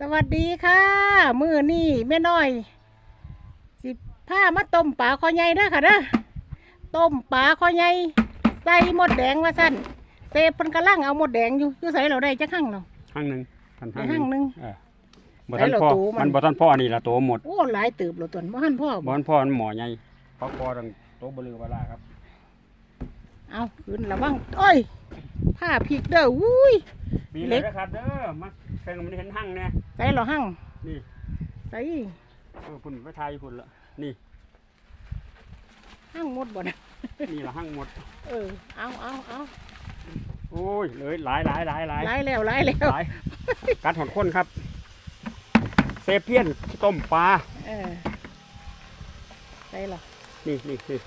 สวัสดีค่ะ มือนี่แม่น้อย สิผ้ามาต้มปลาคอใหญ่เด้อค่ะเด้อต้มปลาคอใหญ่ใส่หมดแดงว่าสั่นเซฟเพิ่นกำลังเอาหมดแดงอยู่อยู่ใส่เราได้จักหั่งเนาะห้างหนึ่งทันได้ห้างหนึ่งเออบ่ทันไหนเราพ่อตูมันมันบ่ทันพ่อนี่ละโตหมดโอ้หลายตืบแล้วตัวบ่หันพ่อบ่ทันพ่อมันหมอใหญ่เพราะพ่อดังโตบ่ลือเวลาครับ เอาขึ้นระวังโอ้ย ผ้าพริกเด้ออุ้ย มีเล็เลยกนะครับเด้อมาเพิ่งมันเห็นห้างแน่ใส่เราหั่งนี่ ใส่เออพุ่นไปทายพุ่นละนี่ หั่งหมดบ่นะนี่ละห้างหมด เออเอาเอาเอาโอ้ยเลยหลายหลายหลายหลายหลายแล้วหลายแล้วหลายกัดหอดคนครับ เซเปียนต้มปลา เออใส่เหรอนี่นี่นี่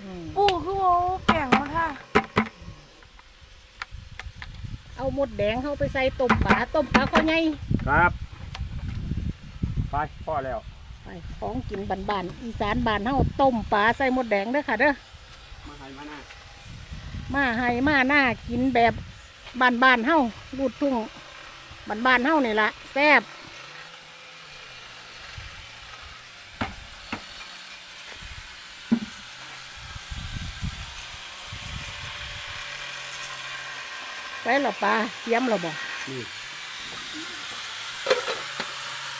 อืม ปู่คือโอ้แปลงมาท่า เอาหมดแดงเข้าไปใส่ต้มปลาต้มปลาคอใหญ่ครับ ไปพ่อแล้วไปของกินบ้านๆอีสานบ้านเฮาต้มปลาใส่หมดแดงเด้อค่ะเด้อมาให้มาหน้ามาให้มาหน้ากินแบบบ้านๆเฮาลูดทุ่งบ้านๆเฮานี่ละแซ่บ ใส่หรอปลาเทียมหรอบ่นี่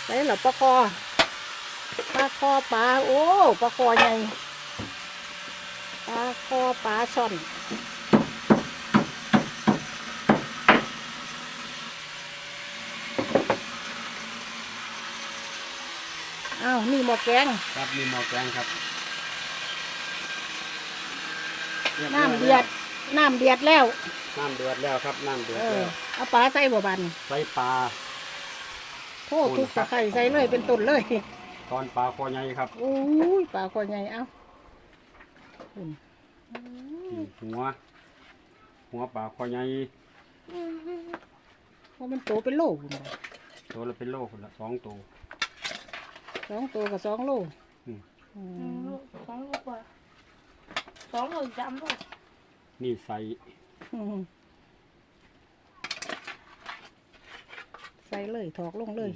ใส่หรอปลาคอปลาคอปลาโอ้ปลาคอใหญ่ปลาคอปลาช่อนอ้าวนี่หมอแกง ครับมีหม้อแกงครับรีบร้อยน้ำเดือด น้ำเดือดแล้ว น้ำเดือดแล้วครับน้ำเดือดเออแล้วเอาปลาใส่บ่บันใส่ปลาโทษทุกตะไคร้ใส่เลยเป็นต้นเลย ตอนปลาคอใหญ่ครับโอ้ยปลาคอใหญ่เอ้าอุ่นนี่หัว หัวปลาคอใหญ่ว่ามันโตเป็นโลพุ่นบ่ตัวละเป็นโลคนละสองตัว สองตัวกับสองโลอืม อือืมมสองลูกกว่าสองหรือสามลูก นี่ใส่อืมใส่เลยถอกลงเลย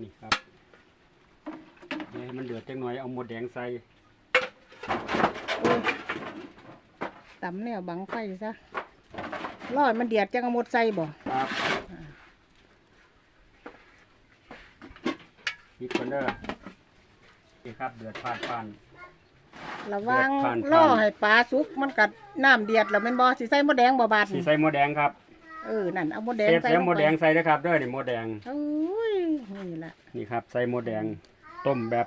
นี่ครับเดี๋ยวให้มันเดือดจังหน่อยเอาหมดแดงใส่โอ้ยตำเนี่ยบังไฟซะรอดมันเดือดจังเอาหมดใส่บ่ครับนี่คนเด้อ นี่ครับเดือดผ่านผ่าน ระวังเดือดผ่านล่อผ่านให้ปลาสุกมันกัดน้ำเดือดแล้วแมันบ่สิใส่หมดแดงบ่บาดสีนี่ใส่หมดแดงครับเออนั่นเอาหมดแดงเสียบใส่เสียลบงหมดไปแดงใส่นะครับเด้อนี่หมดแดงโอ้ยนี่ล่ะนี่ครับใส่หมดแดงต้มแบบ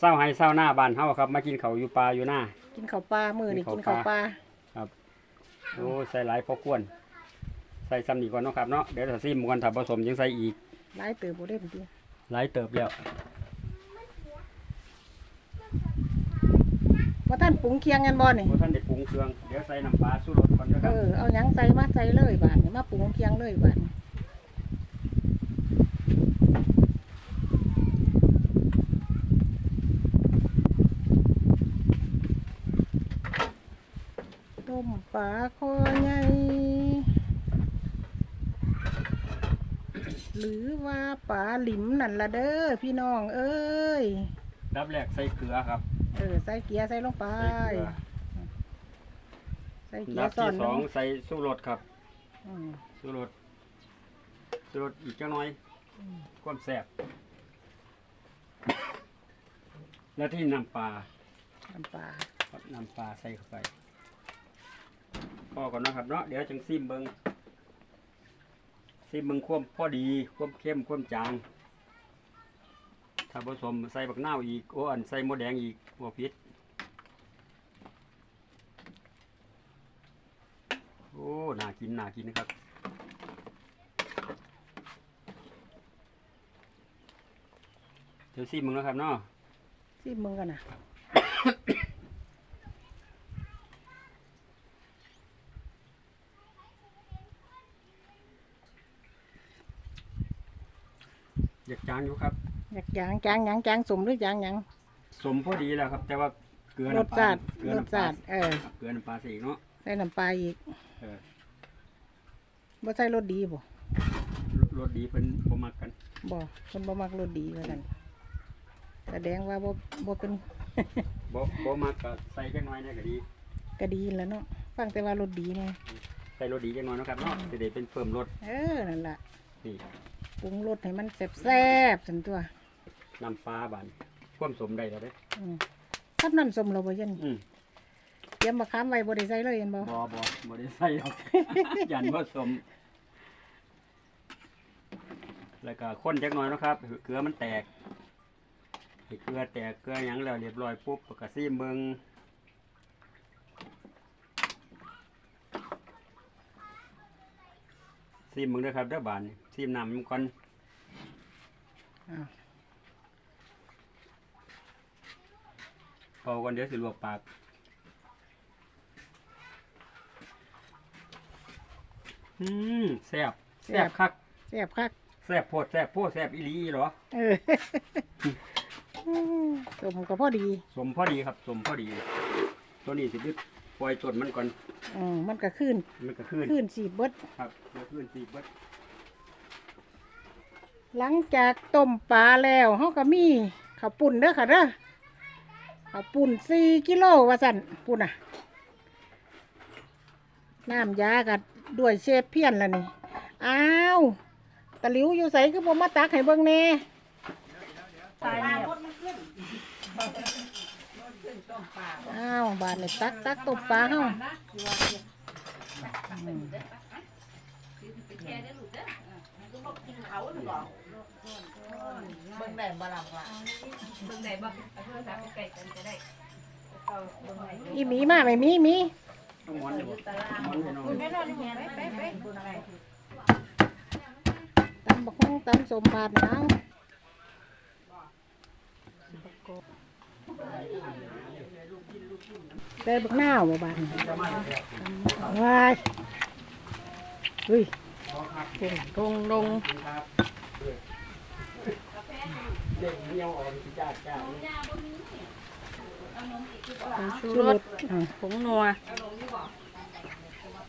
เศร้าให้เศร้าหน้าบ้านเฮาครับมากินเขาวอยู่ปลาอยู่หน้า กินข้าวปลามื้อนี่กิกินนข้าข้าววปปลา ลาโอ้ใส่หลายพอควรใส่ซ้ำนี่ก่อนเนาะครับเนาะเดี๋ยวถ้าซิมก่อนถ้าผสมยังใส่อีก หลายเติบบ่ได้พุ่นติหลายเติบแล้ว ว่าท่านปรุงเคียงกันบ่นี่เพราะท่านได้ปรุงเครื่อง เดี๋ยวใส่น้ำปลาสู้รสก่อนนะคเอรับอ เอาหยังใส่มาใส่เลยบาดนี่มาปรุงเคียงเลยบาดนี่ต้มปลาคอใหญ่หรือว่าปลาหลิมนั่นละเด้อพี่น้องเอ้ย ดับแรกใส่เกลือครับ เออใส่เกียร์ใส่ลงไป ใส่เกลือใส่เกียดับร์ซ่อนที่สองใส่สู้รสครับ อืมสู้รสสู้รสอีกจังหน่อยความแซ่บแล้วที่น้ำปลาน้ำปลาครับน้ำปลาใส่เข้าไปพอก่อนนะครับเนาะเดี๋ยวจังซิมเบิงซิมเบิงความพอดีความเข้มความจาง ถ้าผสมใส่บักนาวอีกโอ้อันใส่หมดแดงอีกบ่ผิดโอ้น่ากินน่ากินนะครับเดี๋ยวซิมมึงแล้วครับเนาะซีมึงกันนะอยากจางอยู่ครับ อยากจางจางหยังจางสมหรือจางหยัง สมพอดีแล้วครับ แต่ว่าเกลือรสน้ำปลาชาติเกลือรสน้ำปลาชาติเออเกลือน้ำปลาใส่อีกเนาะใส่ส่น้ำปลาอีกเออบ่ใส่รสดีบ่รสดีเพิ่นบ่มักกันบ่เพิ่นบ่มักรสดีว่าซั่นแสดงว่าบ่บ่เป็น บ่บ่มักก็ใส่จักหน่อยเนี่ยก็ดี ก็ดีแหล้วเนาะฟังแต่ว่ารสดีแน่ใส่รสดีจักหน่อยเนาะครับเนาะสิได้เป็นเพิ่มรสเออนั่นล่ะนี่ปรุงรสให้มันแซ่บๆซั่นตัว น้ำปลาบานความสมได้แล้วเด้อืมกับน้ำส้มเราบ่ยันอืมเตรียมมะขามไว้บ่ได้ใส่เลยเห็นบ่บ่บ่บ่ได้ใส่หรอก ยันบ่สม แล้วก็คนจักหน่อยเนาะครับเกลือมันแตกให้เกลือแตกเกลือหยังแล้วเรียบร้อยปุ๊บก็ซีมเบิ่งซีมเบิ่งเด้อครับเด้อบานนี่ซีมน้ำมันก่อน อ้าว พอก่อนเดี๋ยวสิลวกปากอืมแซ่บแซ่บคักแซ่บคักแซ่บโพดแซ่บโพดแซ่บอีหลีเหรอเออสมก็พอดี สมพอดีครับ สมพอดี ตัวนี้สิดึกปล่อยต้นมันก่อนอืมมันก็ขึ้น มันก็ขึ้นขึ้นสีเบิดครับเดี๋ยวขึ้นสิเบิดหลังจากต้มปลาแล้วเฮาก็มีข้าวปุ่นเด้อค่ะเด้อ ข้าปุ่น4กิโลว่าซั่นปุ่นน่ะ น้ำยากัด้วยเชฟเพี้ยนแล้วนี่ อ้าวตะหลิวอยู่ใสคือบ่มาตักให้เบิ่งแน่ตายเนี่ยอ้าว บาดนี่ตักตักต้มปลาเฮา เบิ่งได้บ่ล่ะว่าอีหมีมาไหมมีหมีต้องหมอนเลยบ่หมอนให้น้องแม่นอนเฮียนไปไปไปตำบักฮุ่งตำสมบาดนางได้บักหน้าวบ่บานว้ายเฮ้ย ลงลงลงครับเด็กเหนียวออกสิจ้าจ้าชูรสอ่าผงนัว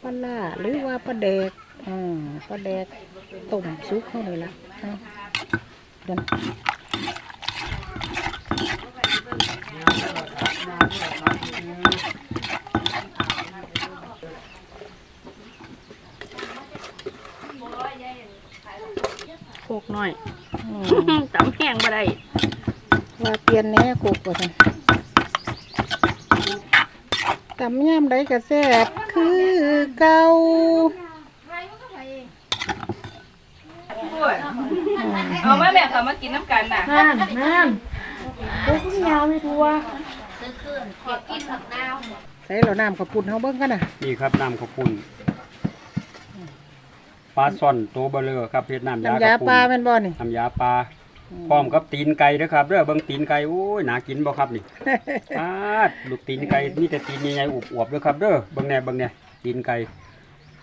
ปลาล่าหรือว่าปลาแดกอ่าปลาแดกต้มซุปเข้าเลยละเดี๋ยว โคกน้อย อืม ตำแห้งบ่ได้ ว่า เปลี่ยนแหน่โคกว่าซั่นตำยำใดก็แซ่บคือเก่าเอามาแม่เขามากินน้ำกันน่ะนั่นนั่นโอ้ยยาวไม่ทัวใส่เราน้ำกับปุ่นเฮาเบิ่งกันน่ะนี่ครับน้ำข้าวปุ้นปลาซ่อนตัวเบลอครับเฮ็ดน้ำยาน้ำยาข้าวปุ้ปลานแม่นบ่นี่น้ำยาปลา พร้อมกับตีนไก่เด้อครับเด้อเบิ่งตีนไก่โอ้ยน่ากินบ่ครับนี่ปาดลูกตีนไก่มีแต่ตีนใหญ่ๆอวบๆเด้อครับเด้อเบิ่งแหน่เบิ่งแหน่ตีนไก่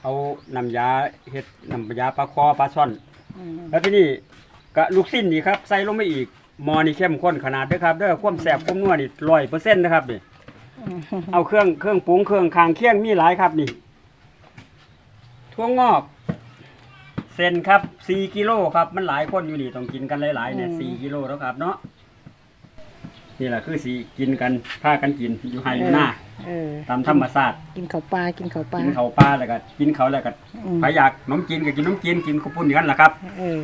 เอาน้ำยาเฮ็ดน้ำยาปลาคอปลาซ่อนอืมแล้วที่นี่ก็ลูกสิ้นนี่ครับใส่ลงไปอีกหมอนี่เข้มข้นขนาดเด้อครับเด้อความแซ่บความนัวนี่100%นะครับนี่เอาเครื่องเครื่องปรุงเครื่องคางเคียงมีหลายครับนี่ทั่วงอก เส้นครับสี่กิโลครับมันหลายคนอยู่นี่ต้องกินกันหลายๆเนี่ยสี่กิโลแล้วครับเนาะนี่แหละคือสีกินกันพากันกินอยู่ไฮอยู่หน้าเออ ตามธรรมชาติกินข้าวปลากินข้าวปลากินเขาวปลาแล้วก็กินเขาวแล้วก็อืมใครอยากขนมจีนก็กินขนมจีนกินข้าวปุ้นอย่างนั้นแหละครับ เออ